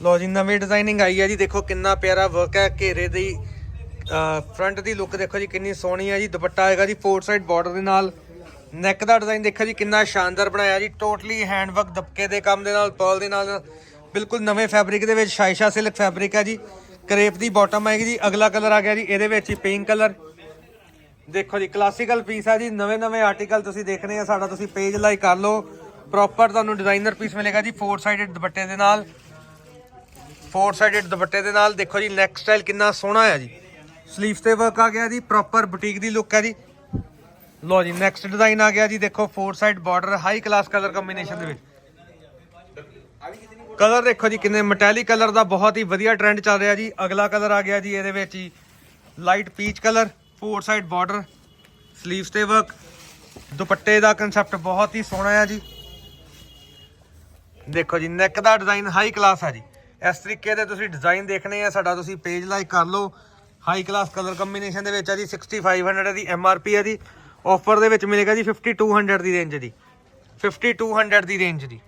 ਲੋ ਜੀ, ਨਵੀਂ ਡਿਜ਼ਾਈਨਿੰਗ ਆਈ ਹੈ ਜੀ, ਦੇਖੋ ਕਿੰਨਾ ਪਿਆਰਾ ਵਰਕ ਹੈ, ਘੇਰੇ ਦੀ ਫਰੰਟ ਦੀ ਲੁੱਕ ਦੇਖੋ ਜੀ, ਕਿੰਨੀ ਸੋਹਣੀ ਹੈ ਜੀ, ਦੁਪੱਟਾ ਆਏਗਾ ਜੀ ਫੋਰ ਸਾਈਡ ਬਾਰਡਰ ਦੇ ਨਾਲ। ਨੈਕ ਦਾ ਡਿਜ਼ਾਈਨ ਦੇਖੋ ਜੀ, ਕਿੰਨਾ ਸ਼ਾਨਦਾਰ ਬਣਾਇਆ ਜੀ ਟੋਟਲੀ ਹੈਂਡ ਵਰਕ ਦਬਕੇ ਦੇ ਕੰਮ ਦੇ ਨਾਲ ਪਰਲ ਦੇ ਨਾਲ। ਬਿਲਕੁਲ ਨਵੇਂ ਫੈਬਰਿਕ ਦੇ ਵਿੱਚ ਸ਼ਾਇਸ਼ਾ ਸਿਲਕ ਫੈਬਰਿਕ ਹੈ ਜੀ ਕਰੇਪ ਦੀ ਬਾਟਮ ਆਏਗੀ ਜੀ, ਅਗਲਾ ਕਲਰ ਆ ਗਿਆ ਜੀ, ਇਹਦੇ ਵਿੱਚ ਹੀ ਪਿੰਕ ਕਲਰ ਦੇਖੋ ਜੀ ਕਲਾਸੀਕਲ ਪੀਸ ਆ ਜੀ, ਨਵੇਂ ਨਵੇਂ ਆਰਟੀਕਲ ਤੁਸੀਂ ਦੇਖਣੇ ਆ, ਸਾਡਾ ਤੁਸੀਂ ਪੇਜ ਲਾਈਕ ਕਰ ਲਓ। ਪ੍ਰੋਪਰ ਤੁਹਾਨੂੰ ਡਿਜ਼ਾਈਨਰ ਪੀਸ ਮਿਲੇਗਾ ਜੀ ਫੋਰ ਸਾਈਡਡ ਦੁਪੱਟੇ ਦੇ ਨਾਲ। ਫੋਰ ਸਾਈਡਡ ਦੁਪੱਟੇ ਦੇ ਨਾਲ ਦੇਖੋ ਜੀ ਨੈਕ ਸਟਾਈਲ ਕਿੰਨਾ ਸੋਹਣਾ ਆ ਜੀ। ਸਲੀਵਸ ਤੇ ਵਰਕ ਆ ਗਿਆ ਜੀ ਪ੍ਰੋਪਰ ਬੁਟੀਕ ਦੀ ਲੁੱਕ ਹੈ ਜੀ। ਲੋ ਜੀ ਨੈਕਸਟ ਡਿਜ਼ਾਈਨ ਆ ਗਿਆ ਜੀ, ਦੇਖੋ four side border high class colour combination ਦੇ ਵਿੱਚ। ਕਲਰ ਦੇਖੋ ਜੀ, ਕਿੰਨੇ ਮਟੈਲਿਕ ਕਲਰ ਦਾ, ਬਹੁਤ ਹੀ ਵਧੀਆ ਟ੍ਰੈਂਡ ਚੱਲ ਰਿਹਾ ਜੀ। ਅਗਲਾ ਕਲਰ ਆ ਗਿਆ ਜੀ, ਇਹਦੇ ਵਿੱਚ ਜੀ light peach colour four side border sleeves ਤੇ ਵਰਕ ਦੁਪੱਟੇ ਦਾ ਕਨਸੈਪਟ ਬਹੁਤ ਹੀ ਸੋਹਣਾ ਆ ਜੀ। ਦੇਖੋ ਜੀ ਨੈਕ ਦਾ ਡਿਜ਼ਾਈਨ ਹਾਈ ਕਲਾਸ ਹੈ ਜੀ। ਇਸ ਤਰੀਕੇ ਦੇ ਤੁਸੀਂ ਡਿਜ਼ਾਈਨ ਦੇਖਣੇ ਆ, ਸਾਡਾ ਤੁਸੀਂ ਪੇਜ ਲਾਈਕ ਕਰ ਲਓ। ਹਾਈ ਕਲਾਸ ਕਲਰ ਕੰਬੀਨੇਸ਼ਨ ਦੇ ਵਿੱਚ ਹੈ ਜੀ 6500 ਦੀ ਪੀ ਹੈ ਜੀ। ਆਫਰ ਦੇ ਵਿੱਚ ਮਿਲੇਗਾ ਜੀ 5200 ਦੀ ਰੇਂਜ ਦੀ। 5200 ਦੀ ਰੇਂਜ ਦੀ।